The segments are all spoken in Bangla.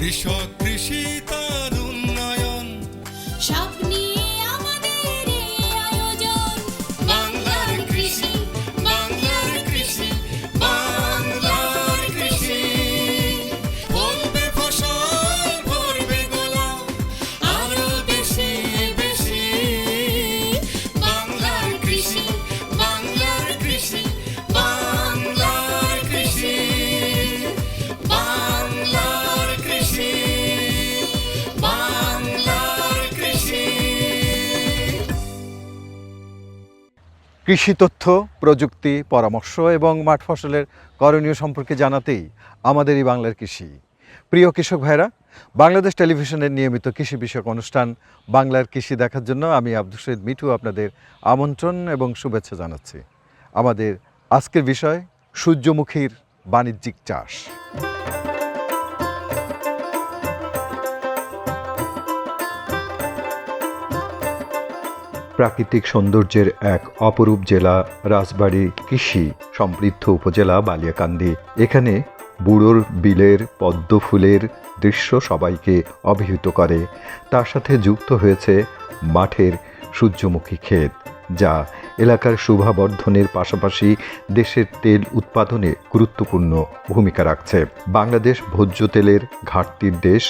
কৃষক কৃষি তার কৃষি তথ্য, প্রযুক্তি, পরামর্শ এবং মাঠ ফসলের করণীয় সম্পর্কে জানাতেই আমাদের এই বাংলার কৃষি। প্রিয় কৃষক ভাইরা বাংলাদেশ টেলিভিশনের নিয়মিত কৃষি বিষয়ক অনুষ্ঠান বাংলার কৃষি দেখার জন্য আমি আব্দুল শহীদ মিঠু আপনাদের আমন্ত্রণ এবং শুভেচ্ছা জানাচ্ছি। আমাদের আজকের বিষয় সূর্যমুখীর বাণিজ্যিক চাষ। প্রাকৃতিক সৌন্দর্যের এক অপরূপ জেলা রাজবাড়ি কৃষি, সমৃদ্ধ উপজেলা বালিয়াকান্দি। এখানে বুড়োর বিলের পদ্ম ফুলের দৃশ্য সবাইকে অভিহিত করে। তার সাথে যুক্ত হয়েছে মাঠের সূর্যমুখী ক্ষেত, যা এলাকার শোভাবর্ধনের পাশাপাশি দেশের তেল উৎপাদনে গুরুত্বপূর্ণ ভূমিকা রাখছে। বাংলাদেশ ভোজ্য তেলের ঘাটতির দেশ।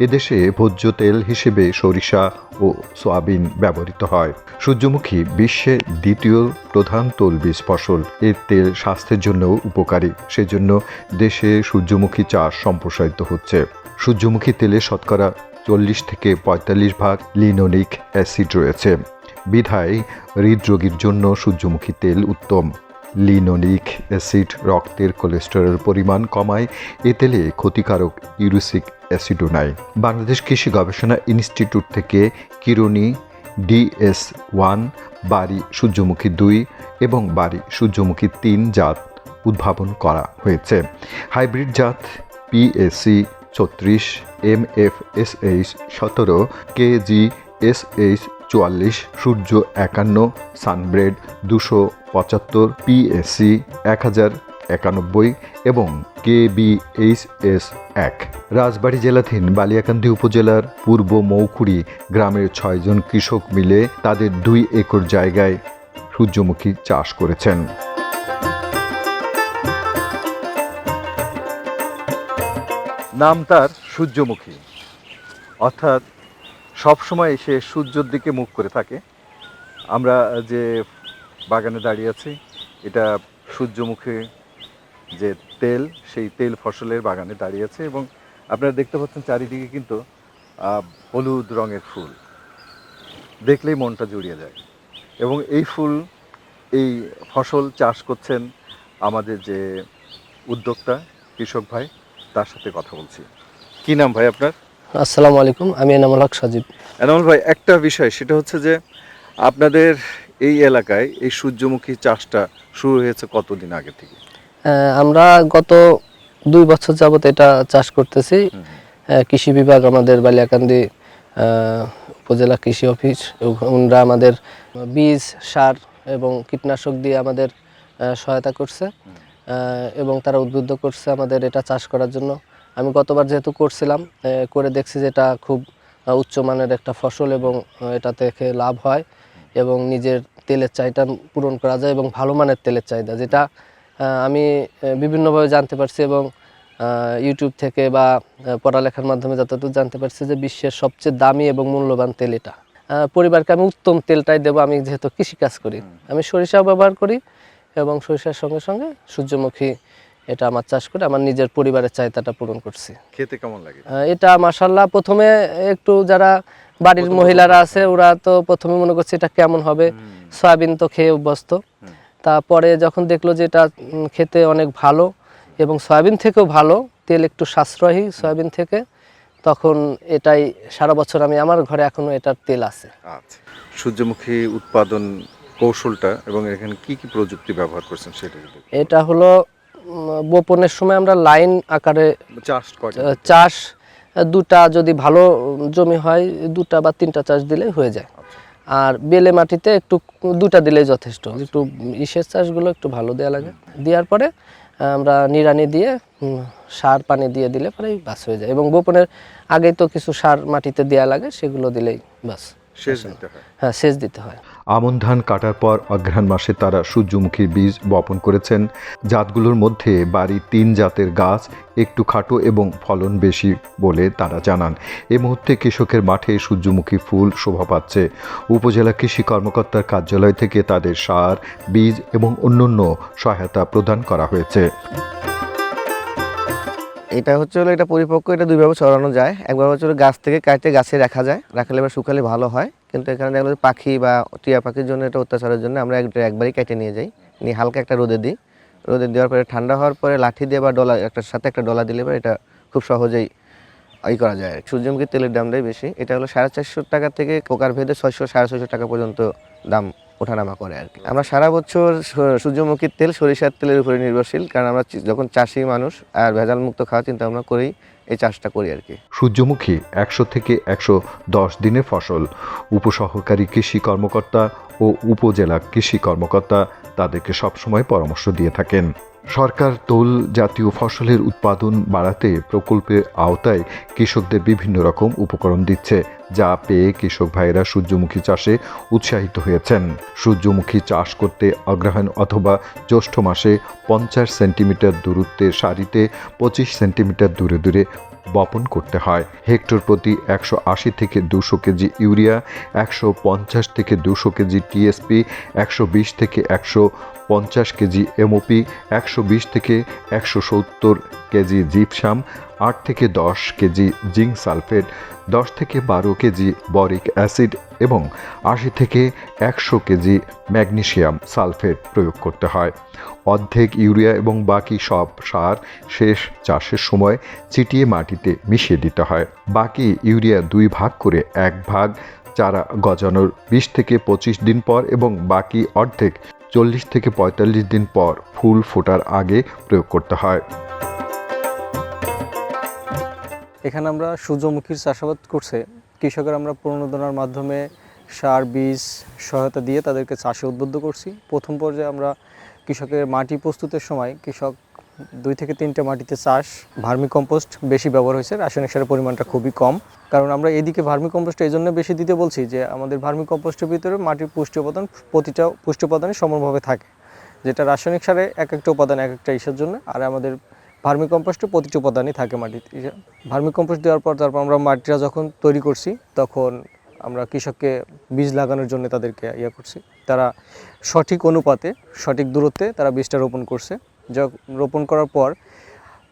এদেশে ভোজ্য তেল হিসেবে সরিষা ও সোয়াবিন ব্যবহৃত হয়। সূর্যমুখী বিশ্বের দ্বিতীয় প্রধান তৈলবীজ ফসল। এর তেল স্বাস্থ্যের জন্যও উপকারী। সেজন্য দেশে সূর্যমুখী চাষ সম্প্রসারিত হচ্ছে। সূর্যমুখী তেলে শতকরা চল্লিশ থেকে পঁয়তাল্লিশ ভাগ লিনোনিক অ্যাসিড রয়েছে। বিধায় হৃদরোগীর জন্য সূর্যমুখী তেল উত্তম। লিনোনিক অ্যাসিড রক্তের কোলেস্টেরল পরিমাণ কমায়, এ তেলে ক্ষতিকারক ইউরিসিক অ্যাসিডও নাই বাংলাদেশ কৃষি গবেষণা ইনস্টিটিউট থেকে কিরণী, ডিএস ওয়ান, বাড়ি সূর্যমুখী দুই এবং বাড়ি সূর্যমুখী তিন জাত উদ্ভাবন করা হয়েছে। হাইব্রিড জাত পিএসসি ছত্রিশ, এম এফ এস এইচ সতেরো কেজি এস এইচ চুয়াল্লিশ, সূর্য একান্ন, সানব্রেড দুশো পঁচাত্তর পিএসসি এক হাজার একানব্বই এবং কে বি এইচ এস এক। রাজবাড়ী জেলাধীন বালিয়াকান্দি উপজেলার পূর্ব মৌখুড়ি গ্রামের ছয়জন কৃষক মিলে তাদের দুই একর জায়গায় সূর্যমুখী চাষ করেছেন। নাম তার সূর্যমুখী। অর্থাৎ সবসময় সে সূর্যের দিকে মুখ করে থাকে। আমরা যে বাগানে দাঁড়িয়ে আছি, এটা সূর্যমুখী যে তেল, সেই তেল ফসলের বাগানে দাঁড়িয়ে আছে এবং আপনারা দেখতে পাচ্ছেন চারিদিকে কিন্তু হলুদ রঙের ফুল। দেখলেই মনটা জুড়িয়ে যায়। এবং এই ফুল, এই ফসল চাষ করছেন আমাদের যে উদ্যোক্তা কৃষক ভাই, তার সাথে কথা বলছি। কি নাম ভাই আপনার? আসসালামু আলাইকুম আমি এনামুল হক সজীব এনামুল ভাই একটা বিষয় সেটা হচ্ছে যে আপনাদের এই এলাকায় এই সূর্যমুখী চাষটা শুরু হয়েছে কতদিন আগে থেকে? আমরা গত দুই বছর যাবত এটা চাষ করতেছি। কৃষি বিভাগ আমাদের বালিয়াকান্দি উপজেলা কৃষি অফিস ওনারা আমাদের বীজ সার এবং কীটনাশক দিয়ে আমাদের সহায়তা করছে। এবং তারা উদ্বুদ্ধ করছে আমাদের এটা চাষ করার জন্য। আমি গতবার যেহেতু করছিলাম করে দেখছি যে এটা খুব উচ্চমানের একটা ফসল এবং এটা থেকে লাভ হয় এবং নিজের তেলের চাহিদা পূরণ করা যায় এবং ভালো মানের তেলের চাহিদা যেটা আমি বিভিন্নভাবে জানতে পারছি এবং ইউটিউব থেকে বা পড়ালেখার মাধ্যমে যতদূর জানতে পারছি যে বিশ্বের সবচেয়ে দামি এবং মূল্যবান তেল এটা। পরিবারকে আমি উত্তম তেলটাই দেবো আমি যেহেতু কৃষিকাজ করি। আমি সরিষাও ব্যবহার করি এবং সরিষার সঙ্গে সঙ্গে সূর্যমুখী এটা আমার চাষ করে আমার নিজের পরিবারের চাহিদাটা পূরণ করছি। খেতে কেমন লাগে? এটা মাসাল্লাহ প্রথমে একটু যারা বাড়ির মহিলারা আছে ওরা তো প্রথমে মনে করছে এটা কেমন হবে। সয়াবিন তো খেয়ে অভ্যস্ত। তারপরে যখন দেখল যে এটা খেতে অনেক ভালো এবং সয়াবিন থেকেও ভালো তেল একটু সাশ্রয়ী সয়াবিন থেকে তখন এটাই সারা বছর আমি আমার ঘরে এখনও এটার তেল আছে। আচ্ছা। সূর্যমুখী উৎপাদন কৌশলটা এবং এখানে কি কি প্রযুক্তি ব্যবহার করছেন সেটা এটা হলো বপনের সময় আমরা লাইন আকারে চাষ আহ, চাষ দুটা যদি ভালো জমি হয় দুটা বা তিনটা চাষ দিলে হয়ে যায়। আর বেলে মাটিতে একটু দুটা দিলেই যথেষ্ট। একটু ইসের চাষগুলো একটু ভালো দেওয়া লাগে। দেওয়ার পরে আমরা নিড়ানি দিয়ে সার পানি দিয়ে দিলে পরেই বাস হয়ে যায়। এবং বপনের আগে তো কিছু সার মাটিতে দেওয়া লাগে সেগুলো দিলেই বাস। দিতে হয়। হ্যাঁ সেচ দিতে হয়। আমন ধান কাটার পর অঘ্রাণ মাসে তারা সূর্যমুখীর বীজ বপন করেছেন। জাতগুলোর মধ্যে বাড়ি তিন জাতের গাছ একটু খাটো এবং ফলন বেশি বলে তারা জানান। এই মুহূর্তে কৃষকের মাঠে সূর্যমুখী ফুল শোভা পাচ্ছে। উপজেলা কৃষি কর্মকর্তার কার্যালয় থেকে তাদের সার বীজ এবং অন্যান্য সহায়তা প্রদান করা হয়েছে। এটা হচ্ছে হলো, এটা পরিপক্ক, এটা দুইভাবে ছড়ানো যায়। একবার হচ্ছে হলো গাছ থেকে কাটে, গাছে রাখা যায়। রাখলে এবার শুকালে ভালো হয়। কিন্তু এখানে দেখা যাচ্ছে পাখি বা টিয়া পাখির জন্য এটা অত্যাচারের জন্য আমরা একটা একবারই কেটে নিয়ে যাই। নিয়ে হালকা একটা রোদে দিই। রোদে দেওয়ার পরে ঠান্ডা হওয়ার পরে লাঠি দিয়ে বা ডলা একটা সাথে একটা ডলা দিলে এটা খুব সহজেই ই করা যায়। আর কি। সূর্যমুখী তেলের দামটাই বেশি। এটা হলো সাড়ে চারশো টাকা থেকে প্রকার ভেদে ছয়শো, সাড়ে ছয়শো টাকা পর্যন্ত দাম ওঠানামা করে আর কি। আমরা সারা বছর সূর্যমুখীর তেল, সরিষার তেলের উপরে নির্ভরশীল, কারণ আমরা যখন চাষি মানুষ আর ভেজাল মুক্ত খাওয়ার চিন্তা ভাবনা করেই এই চাষটা করি আর কি। সূর্যমুখী একশো থেকে একশো দশ দিনের ফসল। উপসহকারী কৃষি কর্মকর্তা ও উপজেলা কৃষি কর্মকর্তা তাদেরকে সবসময় পরামর্শ দিয়ে থাকেন। সরকার তোল জাতীয় ফসলের উৎপাদন বাড়াতে প্রকল্পের আওতায় কৃষকদের বিভিন্ন রকম উপকরণ দিচ্ছে, যা পেয়ে কৃষক ভাইয়েরা সূর্যমুখী চাষে উৎসাহিত হয়েছেন। সূর্যমুখী চাষ করতে অগ্রহায়ণ অথবা জ্যৈষ্ঠ মাসে পঞ্চাশ সেন্টিমিটার দূরত্বে সারিতে পঁচিশ সেন্টিমিটার দূরে দূরে বপন করতে হয়। হেক্টর প্রতি একশো আশি থেকে দুশো কেজি ইউরিয়া, একশো পঞ্চাশ থেকে দুশো কেজি টিএসপি, একশো বিশ থেকে একশো পঞ্চাশ কেজি এমওপি, একশো বিশ থেকে একশো সত্তর কেজি জিপসাম আট থেকে দশ কেজি জিঙ্ক সালফেট, দশ থেকে বারো কেজি বরিক অ্যাসিড এবং আশি থেকে একশো কেজি ম্যাগনেশিয়াম সালফেট প্রয়োগ করতে হয়। অর্ধেক ইউরিয়া এবং বাকি সব সার শেষ চাষের সময় চিটিয়ে মাটিতে মিশিয়ে দিতে হয়। বাকি ইউরিয়া দুই ভাগ করে এক ভাগ চারা গজানোর বিশ থেকে পঁচিশ দিন পর এবং বাকি অর্ধেক চল্লিশ থেকে পঁয়তাল্লিশ দিন পর ফুল ফোটার আগে প্রয়োগ করতে হয়। এখানে আমরা সূর্যমুখীর চাষাবাদ করছে। কৃষকের আমরা প্রণোদনার মাধ্যমে সার, বীজ সহায়তা দিয়ে তাদেরকে চাষে উদ্বুদ্ধ করছি। প্রথম পর্যায়ে আমরা কৃষকের মাটি প্রস্তুতের সময় কৃষক দুই থেকে তিনটে মাটিতে চাষ ভার্মি কম্পোস্ট বেশি ব্যবহার হয়েছে। রাসায়নিক সারের পরিমাণটা খুবই কম। কারণ আমরা এদিকে ভার্মি কম্পোস্ট এই জন্য বেশি দিতে বলছি যে আমাদের ভার্মি কম্পোস্টের ভিতরে মাটির পুষ্টি উপাদান প্রতিটা পুষ্টি উপাদানই সমানভাবে থাকে। যেটা রাসায়নিক সারে এক একটা উপাদান এক একটা ইসের জন্য, আর আমাদের ভার্মি কম্পোস্টে প্রতিটি উপাদানই থাকে মাটিতে। ভার্মি কম্পোস্ট দেওয়ার পর তারপর আমরা মাটিটা যখন তৈরি করছি, তখন আমরা কৃষককে বীজ লাগানোর জন্য তাদেরকে ইয়ে করছি। তারা সঠিক অনুপাতে, সঠিক দূরত্বে তারা বীজটা রোপণ করছে। রোপণ করার পর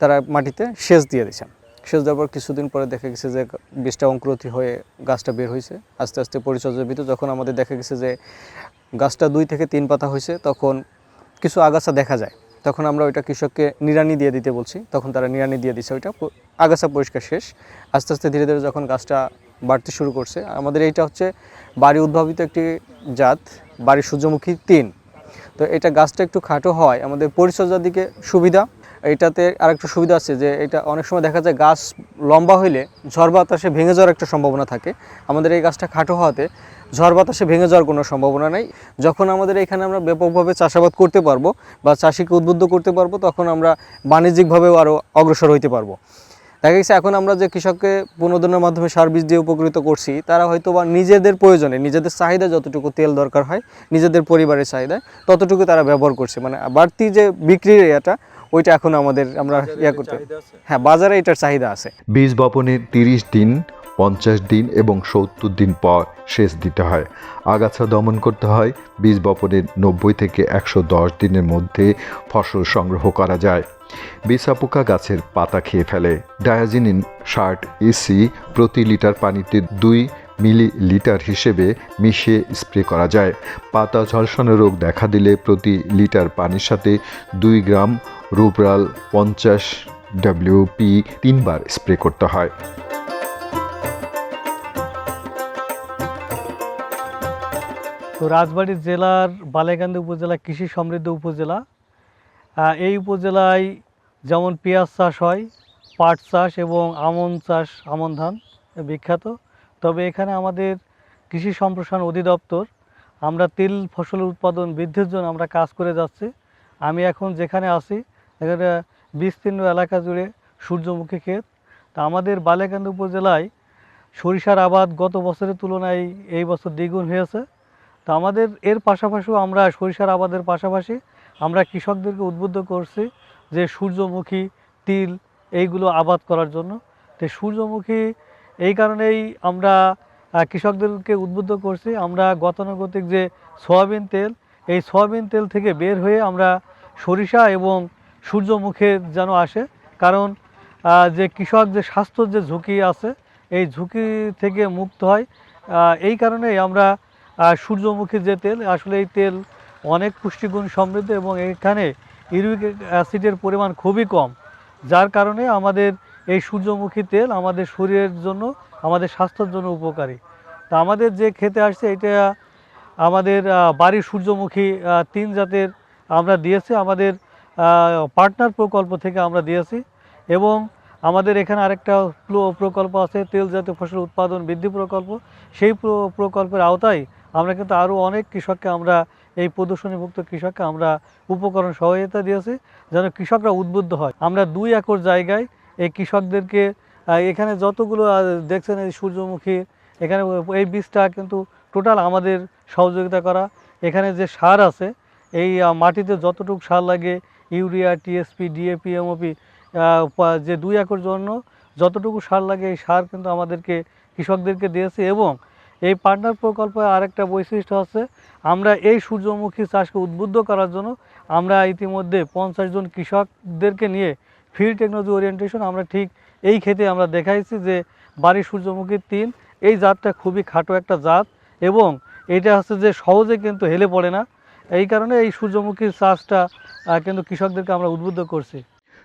তারা মাটিতে সেচ দিয়ে দিয়েছে। সেচ দেওয়ার পর কিছুদিন পরে দেখা গেছে যে বীজটা অঙ্কুরতি হয়ে গাছটা বের হয়েছে। আস্তে আস্তে পরিচর্যার ভিতরে যখন আমাদের দেখা গেছে যে গাছটা দুই থেকে তিন পাতা হয়েছে, তখন কিছু আগাছা দেখা যায়। তখন আমরা ওইটা কৃষককে নিরানি দিয়ে দিতে বলছি। তখন তারা নিরানি দিয়ে দিচ্ছে ওইটা। আগাছা পরিষ্কার শেষ। আস্তে আস্তে ধীরে ধীরে যখন গাছটা বাড়তে শুরু করছে, আমাদের এইটা হচ্ছে বাড়ি উদ্ভাবিত একটি জাত বাড়ি সূর্যমুখী তিন। তো এটা গাছটা একটু খাটো হয়, আমাদের পরিচর্যার দিকে সুবিধা। এটাতে আরেকটা সুবিধা আছে যে এটা অনেক সময় দেখা যায় গাছ লম্বা হইলে ঝড় বাতাসে ভেঙে যাওয়ার একটা সম্ভাবনা থাকে। আমাদের এই গাছটা খাটো হওয়াতে ঝড় বাতাসে ভেঙে যাওয়ার কোনো সম্ভাবনা নেই। যখন আমাদের এখানে আমরা ব্যাপকভাবে চাষাবাদ করতে পারব বা চাষিকে উদ্বুদ্ধ করতে পারব, তখন আমরা বাণিজ্যিকভাবেও আরও অগ্রসর হইতে পারব। দেখা গেছে এখন আমরা যে কৃষককে পুনর্দনের মাধ্যমে সার বীজ দিয়ে উপকৃত করছি, তারা হয়তো বা নিজেদের প্রয়োজনে, নিজেদের চাহিদা যতটুকু তেল দরকার হয়, নিজেদের পরিবারের চাহিদায় ততটুকু তারা ব্যবহার করছে। মানে বাড়তি যে বিক্রির ইয়েটা ওইটা এখন আমাদের আমরা ইয়ে করতে হ্যাঁ বাজারে এটার চাহিদা আছে। বীজ বপনের তিরিশ দিন পঞ্চাশ দিন এবং সত্তর দিন পর সেচ দিতে হয়। আগাছা দমন করতে হয় বীজ বপনের নব্বই থেকে একশো দশ দিনের মধ্যে ফসল সংগ্রহ করা যায়। বিছা পোকা গাছের পাতা খেয়ে ফেলে। ডায়াজিনিন ষাট ইসি প্রতি লিটার পানিতে দুই মিলি লিটার হিসেবে মিশিয়ে স্প্রে করা যায়। পাতা ঝলসানো রোগ দেখা দিলে প্রতি লিটার পানির সাথে দুই গ্রাম রুবরাল পঞ্চাশ ডাব্লিউপি তিনবার স্প্রে করতে হয়। তো রাজবাড়ী জেলার বালেকান্দি উপজেলা কৃষি সমৃদ্ধ উপজেলা। এই উপজেলায় যেমন পেঁয়াজ চাষ হয়, পাট চাষ এবং আমন চাষ, আমন ধান বিখ্যাত। তবে এখানে আমাদের কৃষি সম্প্রসারণ অধিদপ্তর, আমরা তেল ফসল উৎপাদন বৃদ্ধির জন্য আমরা কাজ করে যাচ্ছি। আমি এখন যেখানে আছি, এখানে বিস্তীর্ণ এলাকা জুড়ে সূর্যমুখী ক্ষেত। তা আমাদের বালিয়াকান্দি উপজেলায় সরিষার আবাদ গত বছরের তুলনায় এই বছর দ্বিগুণ হয়েছে। তা আমাদের এর পাশাপাশিও আমরা সরিষার আবাদের পাশাপাশি আমরা কৃষকদেরকে উদ্বুদ্ধ করছি যে সূর্যমুখী, তিল এইগুলো আবাদ করার জন্য। তো সূর্যমুখী এই কারণেই আমরা কৃষকদেরকে উদ্বুদ্ধ করছি। আমরা গতানুগতিক যে সয়াবিন তেল, এই সয়াবিন তেল থেকে বের হয়ে আমরা সরিষা এবং সূর্যমুখের যেন আসে। কারণ যে কৃষক যে স্বাস্থ্যর যে ঝুঁকি আছে, এই ঝুঁকি থেকে মুক্ত হয়। এই কারণেই আমরা সূর্যমুখী যে তেল, আসলে এই তেল অনেক পুষ্টিগুণ সমৃদ্ধ এবং এখানে ইউরিক অ্যাসিডের পরিমাণ খুবই কম। যার কারণে আমাদের এই সূর্যমুখী তেল আমাদের শরীরের জন্য, আমাদের স্বাস্থ্যের জন্য উপকারী। তা আমাদের যে খেতে আসছে, এটা আমাদের বাড়ির সূর্যমুখী তিন জাতের আমরা দিয়েছি, আমাদের পার্টনার প্রকল্প থেকে আমরা দিয়েছি এবং আমাদের এখানে আরেকটা প্র- প্রকল্প আছে, তেল জাতীয় ফসল উৎপাদন বৃদ্ধি প্রকল্প। সেই প্রকল্পের আওতায় আমরা কিন্তু আরও অনেক কৃষককে আমরা, এই প্রদর্শনীভুক্ত কৃষককে আমরা উপকরণ সহায়তা দিয়েছি, যেন কৃষকরা উদ্বুদ্ধ হয়। আমরা দুই একর জায়গায় এই কৃষকদেরকে এখানে যতগুলো দেখছেন এই সূর্যমুখী, এখানে এই বীজটা কিন্তু টোটাল আমাদের সহযোগিতা করা। এখানে যে সার আছে, এই মাটিতে যতটুকু সার লাগে, ইউরিয়া টিএসপি ডিএপি এমওপি যে দুই একর জন্য যতটুকু সার লাগে, এই সার কিন্তু আমাদেরকে, কৃষকদেরকে দিয়েছে। এবং এই পার্টনার প্রকল্পে আরেকটা বৈশিষ্ট্য আছে, আমরা এই সূর্যমুখী চাষকে উদ্বুদ্ধ করার জন্য আমরা ইতিমধ্যে পঞ্চাশ জন কৃষকদেরকে নিয়ে ফিল্ড টেকনোলজি ওরিয়েন্টেশন আমরা ঠিক এই ক্ষেত্রে আমরা দেখাইছি যে বাড়ির সূর্যমুখীর তিন, এই জাতটা খুবই খাটো একটা জাত এবং এটা হচ্ছে যে সহজে কিন্তু হেলে পড়ে না। এই কারণে এই সূর্যমুখীর চাষটা কিন্তু কৃষকদেরকে আমরা উদ্বুদ্ধ করছি।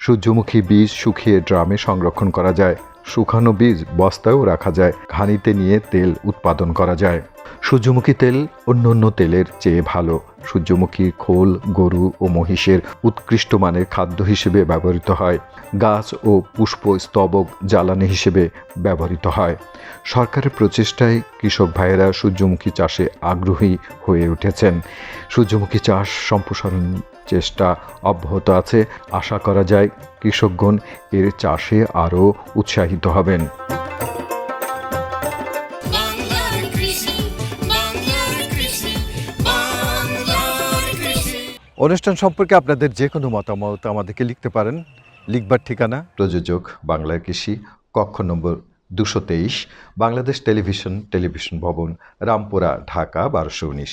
সূর্যমুখী বীজ শুকিয়ে ড্রামে সংরক্ষণ করা যায়। শুকানো বীজ বস্তায়ও রাখা যায়। ঘানিতে নিয়ে তেল উৎপাদন করা যায়। সূর্যমুখী তেল অন্য অন্য তেলের চেয়ে ভালো। সূর্যমুখী খোল, গরু ও মহিষের উৎকৃষ্ট মানের খাদ্য হিসেবে ব্যবহৃত হয়। গাছ ও পুষ্প স্তবক জ্বালানি হিসেবে ব্যবহৃত হয়। সরকারের প্রচেষ্টায় কৃষক ভাইয়েরা সূর্যমুখী চাষে আগ্রহী হয়ে উঠেছেন। সূর্যমুখী চাষ সম্প্রসারণ চেষ্টা অব্যাহত আছে। আশা করা যায় কৃষকগণ এর চাষে আরও উৎসাহিত হবেন। অনুষ্ঠান সম্পর্কে আপনাদের যে কোনো মতামত আমাদেরকে লিখতে পারেন। লিখবার ঠিকানা? প্রযোজক বাংলার কৃষি কক্ষ নম্বর দুশো তেইশ বাংলাদেশ টেলিভিশন টেলিভিশন ভবন রামপুরা ঢাকা বারোশো উনিশ।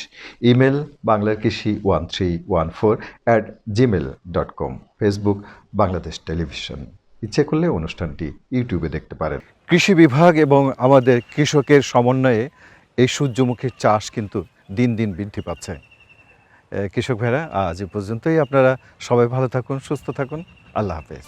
ইমেল বাংলার কৃষি one three one four at Gmail dot com Facebook Bangladesh television. ইচ্ছে করলে অনুষ্ঠানটি ইউটিউবে দেখতে পারেন। কৃষি বিভাগ এবং আমাদের কৃষকের সমন্বয়ে এই সূর্যমুখীর চাষ কিন্তু দিন দিন বৃদ্ধি পাচ্ছে। কৃষক ভাইরা আজ এ পর্যন্তই। আপনারা সবাই ভালো থাকুন সুস্থ থাকুন। আল্লাহ হাফেজ।